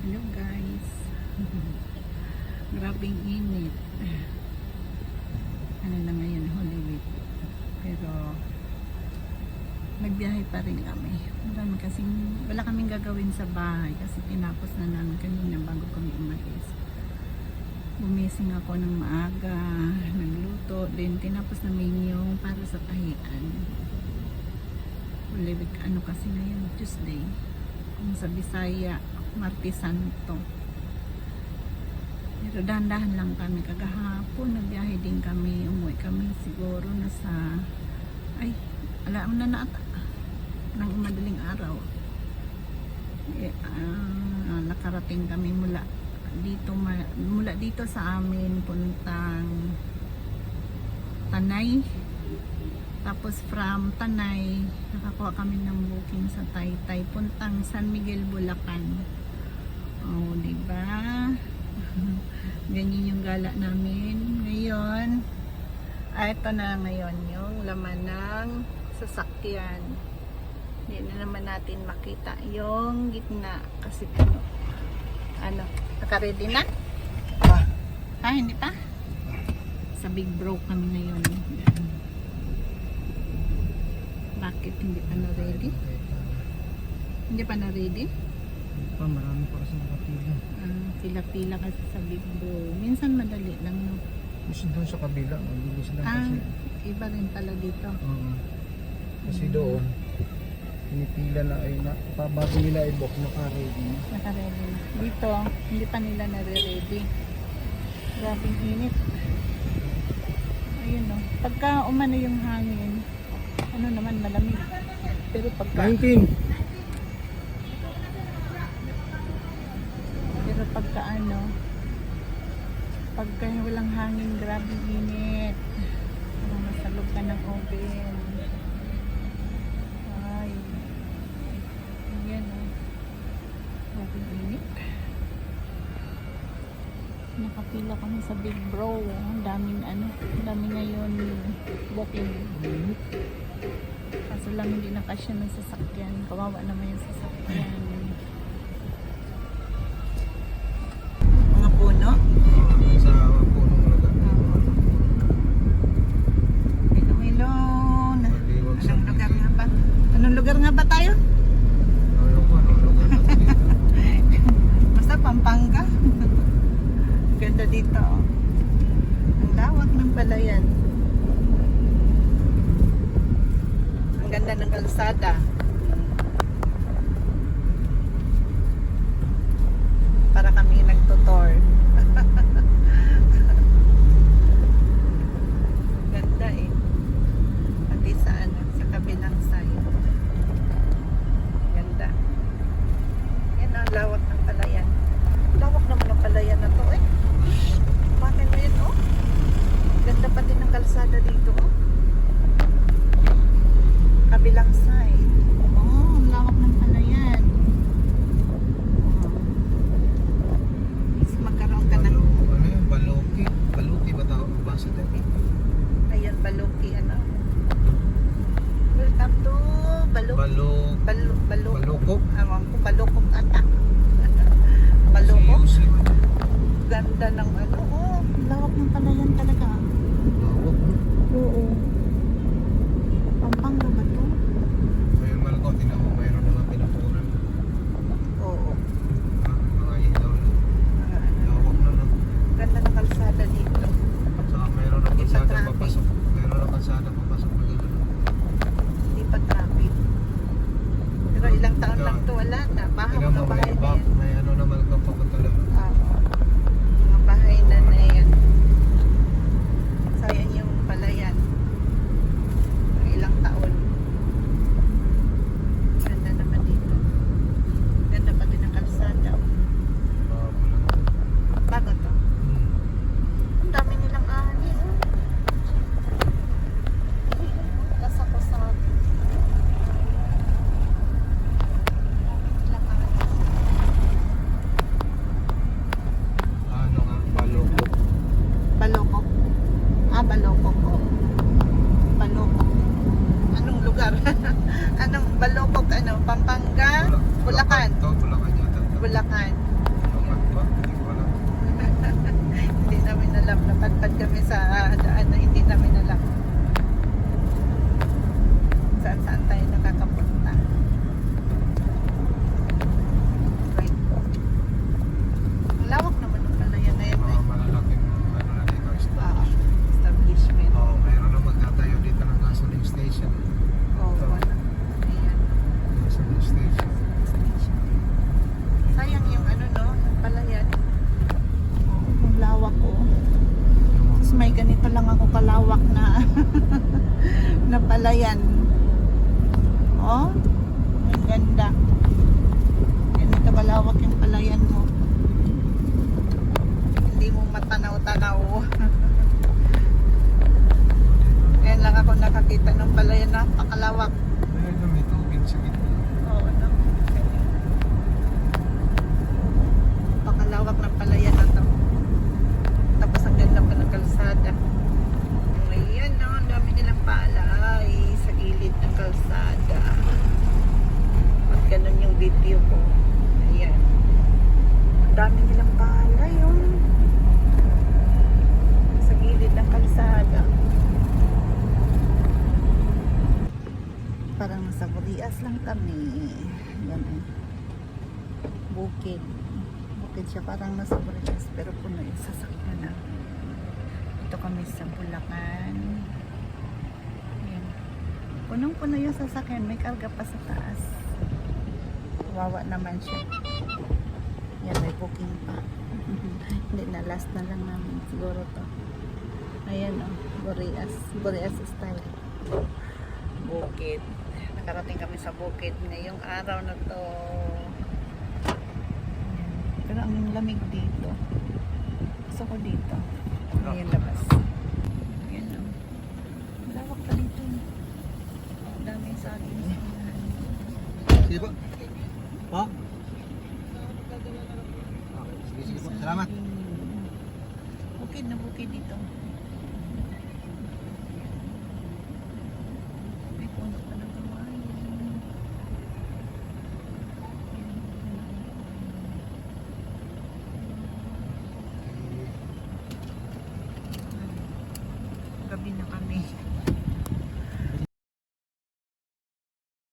Hello guys. Grabing init. Ano na ngayon, Holy Week. Pero nagbiyahe pa rin kami. Marami kasing, wala kaming gagawin sa bahay kasi tinapos na namin kanina bago kami umalis. Bumising ako ng maaga, nagluto, then tinapos namin yung para sa tahian. Holy Week, ano kasi ngayon, Tuesday. Kung sa Bisaya, Martes Santo. Pero dahan-dahan lang kami. Kagahapon, nagbiyahe din kami. Umuwi kami siguro na sa... Ay, alam na na ata. Nang madaling araw. Eh, ah, nakarating kami mula dito mula dito sa amin puntang Tanay tapos from Tanay nakakuha kami ng booking sa Taytay puntang San Miguel Bulacan oh di ba ganyan yung gala namin ngayon ah, ito na ngayon yung laman ng sasakyan hindi na naman natin makita yung gitna kasi ano ano naka-ready na? Ah. ah hindi pa? sa big bro kami ngayon bakit hindi pa na ready? hindi pa na ready? Pa, marami pa kasi nakapila. Ah, pila-pila kasi sa big bro minsan madali lang no Kasi doon sa kabila, mabilis lang ah, kasi. iba rin pala dito Oo. kasi doon, pinipila na ay na, pa, bago nila i-book, naka-ready na. naka-ready na dito hindi pa nila nare-ready grabing init ayun no pagka umano yung hangin ano naman malamig pero pagka 19! Pero pagka ano, pagka walang hangin, grabe init. Parang nasa loob ka ng oven. Ay. Ayan o. Grabe init. Nakapila kami sa Big Bro. Ang daming ano, dami ngayon booking. Kaso lang hindi na kasya ng sasakyan. Kawawa naman yung sasakyan. Mga puno. Sa punong lugar. Melon. Maliwag sa Anong lugar nga ba? Anong lugar nga ba tayo? Ayaw ko, anong lugar na ito dito? Basta Pampanga. Ganda dito. oh. Ang lawak ng palayan. Ang ganda ng kalsada. Para kami nagtutor. ganda eh. Pati sa ano, sa kabilang side. Ganda. Yan ang lawak ng palayan. Lawak naman ng palayan na to eh. Bakit mo yun oh? Ganda pati ng kalsada dito oh. Kabilang side. Oh, ang lawak ng palayan. Oh. Is magkaroon ka ng Balu- Ano yun? Baluki? Baluki din. Ayan, Baluki, ano? Welcome to Baluk. Baluk. Balu, Baluk. Balukok? Ewan ko, Balukok ata. Balukok. Ganda ng ano, oh. Lawak ng palayan naglalakad kami sa napalayan oh ang ganda. Ganito balawak yung palayan mo. Hindi mo matanaw-tanaw. Ngayon lang ako nakakita ng palayan. Napakalawak. May tubig sa gitna. Lang kami. Yan eh. Bukid. Bukid siya parang nasa Burias pero puno yung sasakyan na. Ito kami sa Bulacan. Yan. Punong-puno yung sasakyan. May karga pa sa taas. Kawawa naman siya. Yan, may booking pa. Hindi na, last na lang namin siguro to. Ayan o, oh, Boreas. Boreas style. Bukid. Nakarating kami sa bukid ngayong araw na to. Pero ang lamig dito. Gusto ko dito. Ayan labas. Ayan o. Lawak pa dito. Ang daming saging. Sige po. Po? Sige, sige po. Salamat. Bukid na bukid dito.